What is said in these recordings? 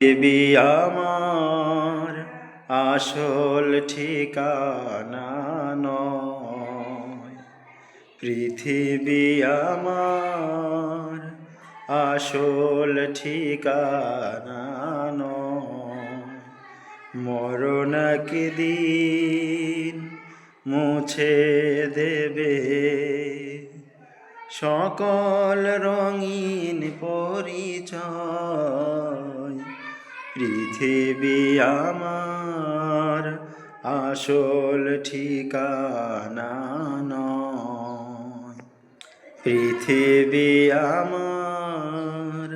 দেবী আমার আসল ঠিকানা নয়। পৃথিবী আমার আসল ঠিকানা নয়। মরণ দিন মুছে দেবে। সকল রঙিন পরিচয় পৃথিবী আমার আসল ঠিকানা নয়। পৃথিবী আমার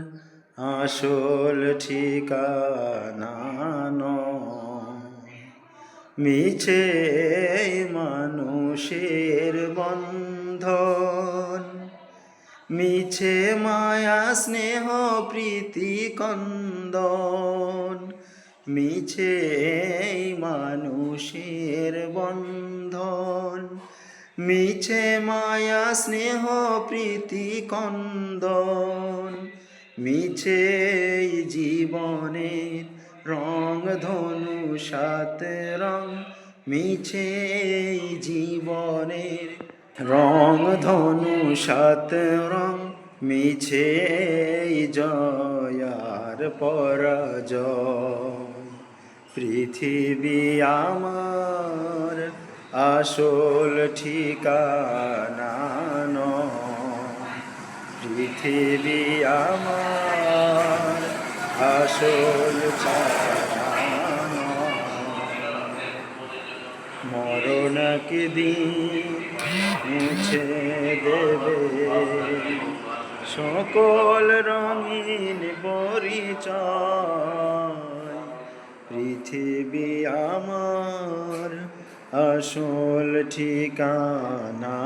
আসল ঠিকানা নয়। মিছে মানুষের বন্ধন মিছে মায়া, স্নেহ, প্রীতি, কন্দন। মিছে মানুষের বন্ধন। মিছে মায়া, স্নেহ, প্রীতি, কন্দন। মিছে জীবনের রং, ধনু, সাত রং। মিছে জীবনের রং ধনু সাত রং মিছে জয়ার পরাজয়। পৃথিবী আমার আসল ঠিকানা পৃথিবী আমার আসল ঠিকানা নয়। মরণ কি দিন মুছে দেবে। সকল রঙিন পরিচয় পৃথিবী আমার আসল ঠিকানা